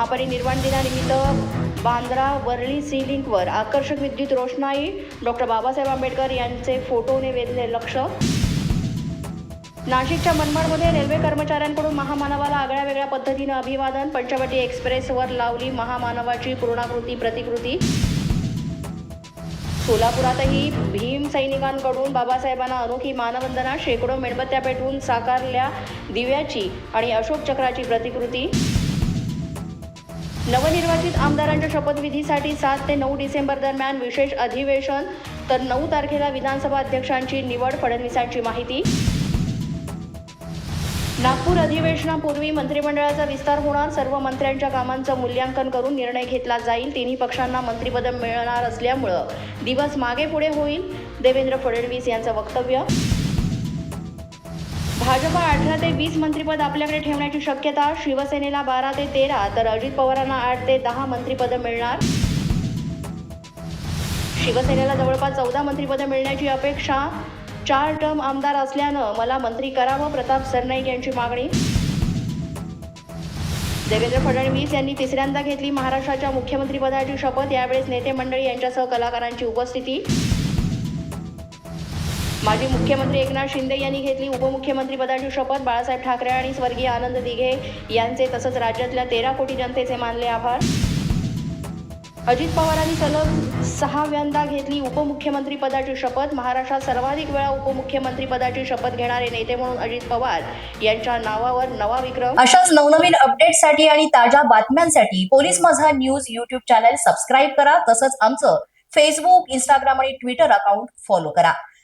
महापरिनिर्वाण दिनानिमित्त बांद्रा वरळी सी लिंकवर आकर्षक विद्युत रोषणाई डॉक्टर बाबासाहेब आंबेडकर यांचे फोटोने वेधले लक्ष. नाशिकच्या मनमाडमध्ये रेल्वे कर्मचाऱ्यांकडून महामानवाला आगळ्या वेगळ्या पद्धतीनं अभिवादन पंचवटी एक्सप्रेसवर लावली महामानवाची पूर्णाकृती प्रतिकृती. सोलापुरातही भीम सैनिकांकडून बाबासाहेबांना अनोखी मानवंदना शेकडो मेणबत्त्या पेटवून साकारल्या दिव्याची आणि अशोक चक्राची प्रतिकृती. नवनिर्वाचित आमदारांच्या शपथविधीसाठी सात ते नऊ डिसेंबर दरम्यान विशेष अधिवेशन तर नऊ तारखेला विधानसभा अध्यक्षांची निवड फडणवीसांची माहिती. नागपूर अधिवेशनापूर्वी मंत्रिमंडळाचा विस्तार होणार सर्व मंत्र्यांच्या कामांचं मूल्यांकन करून निर्णय घेतला जाईल तिन्ही पक्षांना मंत्रिपद मिळणार असल्यामुळं दिवस मागे पुढे होईल. देवेंद्र फडणवीस यांचं वक्तव्य. भाजपा अठरा ते वीस मंत्रिपद आपल्याकडे ठेवण्याची शक्यता शिवसेनेला बारा ते तेरा तर अजित पवारांना आठ ते दहा मंत्रिपद मिळणार. शिवसेनेला जवळपास चौदा मंत्रिपदं मिळण्याची अपेक्षा चार टर्म आमदार असल्यानं मला मंत्री करावं प्रताप सरनाईक यांची मागणी. देवेंद्र फडणवीस यांनी तिसऱ्यांदा घेतली महाराष्ट्राच्या मुख्यमंत्रीपदाची शपथ यावेळेस नेते मंडळी यांच्यासह कलाकारांची उपस्थिती. माजी मुख्यमंत्री एकनाथ शिंदे यांनी घेतली. उपमुख्यमंत्रीपदाची शपथ बाळासाहेब ठाकरे आणि स्वर्गीय आनंद दिघे यांचे तसंच राज्यातल्या तेरा कोटी जनतेचे मानले आभार. अजित पवारांनी सलग सहाव्यांदा घेतली उपमुख्यमंत्री पदाची शपथ. महाराष्ट्रात सर्वाधिक वेळा उपमुख्यमंत्री पदाची शपथ घेणारे नेते म्हणून अजित पवार यांच्या नावावर नवा विक्रम. अशाच नवनवीन अपडेटसाठी आणि ताज्या बातम्यांसाठी police Majha news YouTube channel subscribe करा. तसंच आमचं फेसबुक इंस्टाग्राम आणि ट्विटर अकाउंट फॉलो करा.